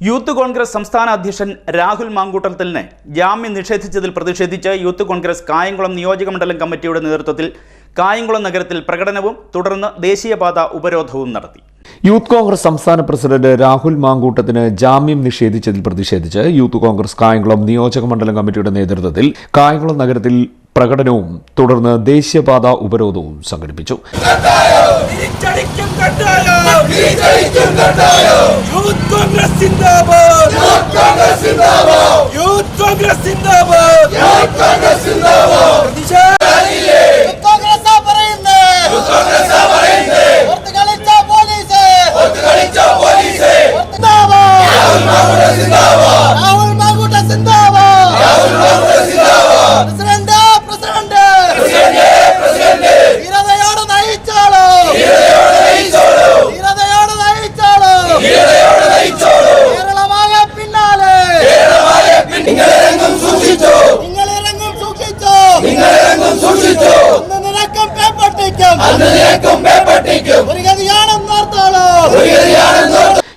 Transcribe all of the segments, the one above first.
Youth Congress സംസ്ഥാന അധ്യക്ഷൻ രാഹുൽ മാങ്കൂട്ടത്തലിനെ ജാമ്യം നിഷേധിച്ചതിൽ പ്രതിഷേധിച്ച് യൂത്ത് കോൺഗ്രസ് കായംകുളം നിയോജകമണ്ഡലം കമ്മിറ്റിയുടെ നേതൃത്വത്തിൽ കായംകുളം നഗരത്തിൽ പ്രകടനവും തുടർന്ന് ദേശീയപാത ഉപരോധവും നടത്തി. യൂത്ത് കോൺഗ്രസ് സംസ്ഥാന പ്രസിഡന്റ് രാഹുൽ മാങ്കൂട്ടത്തിന് ജാമ്യം നിഷേധിച്ചതിൽ പ്രതിഷേധിച്ച് യൂത്ത് കോൺഗ്രസ് കായംകുളം നിയോജകമണ്ഡലം കമ്മിറ്റിയുടെ നേതൃത്വത്തിൽ കായംകുളം നഗരത്തിൽ പ്രകടനവും തുടർന്ന് ദേശീയപാത ഉപരോധവും സംഘടിപ്പിച്ചു. യൂത്ത് കോൺഗ്രസ് സിന്ദാബാദ് യൂത്ത് കോൺഗ്രസ് സിന്ദാബാദ് യൂത്ത്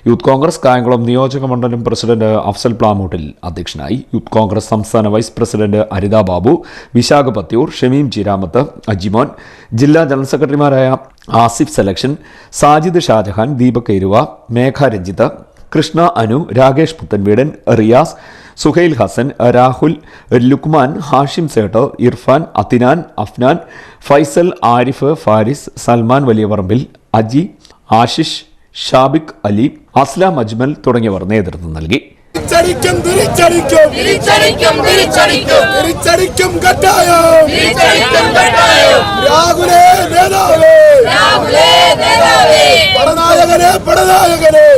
യൂത്ത് കോൺഗ്രസ് കായംകുളം നിയോജക മണ്ഡലം പ്രസിഡന്റ് അഫ്സൽ പ്ലാമൂട്ടിൽ അധ്യക്ഷനായി യൂത്ത് കോൺഗ്രസ് സംസ്ഥാന വൈസ് പ്രസിഡന്റ് അരിത ബാബു വിശാഖ പത്തിയൂർ ഷമീം ചിരാമത്ത് അജിമോൻ ജില്ലാ ജനറൽ സെക്രട്ടറിമാരായ ആസിഫ് സെലക്ഷൻ സാജിദ് ഷാജഹാൻ ദീപക് എരുവ മേഘ രഞ്ജിത്ത് കൃഷ്ണ അനു രാകേഷ് പുത്തൻവീടൻ റിയാസ് സുഹൈൽ ഹസൻ രാഹുൽ ലുക്മാൻ ഹാഷിം സേട്ടോ ഇർഫാൻ അതിനാൻ അഫ്നാൻ ഫൈസൽ ആരിഫ് ഫാരിസ് സൽമാൻ വലിയവറമ്പിൽ അജി ആഷിഷ് ഷാബിക് അലി അസ്ലാം അജ്മൽ തുടങ്ങിയവർ നേതൃത്വം നൽകി. തിരിച്ചടിക്കും തിരിച്ചടിക്കും. തിരിച്ചടിക്കും തിരിച്ചടിക്കും. തിരിച്ചടിക്കും കട്ടായോ. തിരിച്ചടിക്കും കട്ടായോ.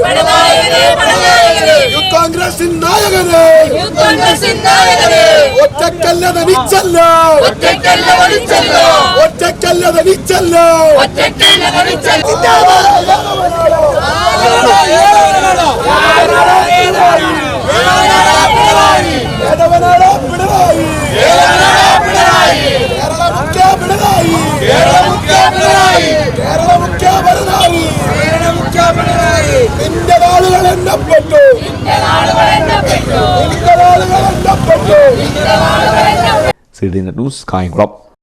പടനായകനെ യൂത്ത് കോൺഗ്രസിൻ നായകനെ. ഒറ്റക്കല്ല ധനിച്ചല്ല. ഒറ്റക്കല്ല ധനിച്ചല്ല. നിന്റെ നാളുകൾ എണ്ണപ്പെട്ടു നിന്റെ നാളുകൾ എണ്ണപ്പെട്ടു സിഡി ന്യൂസ് കായംകുളം.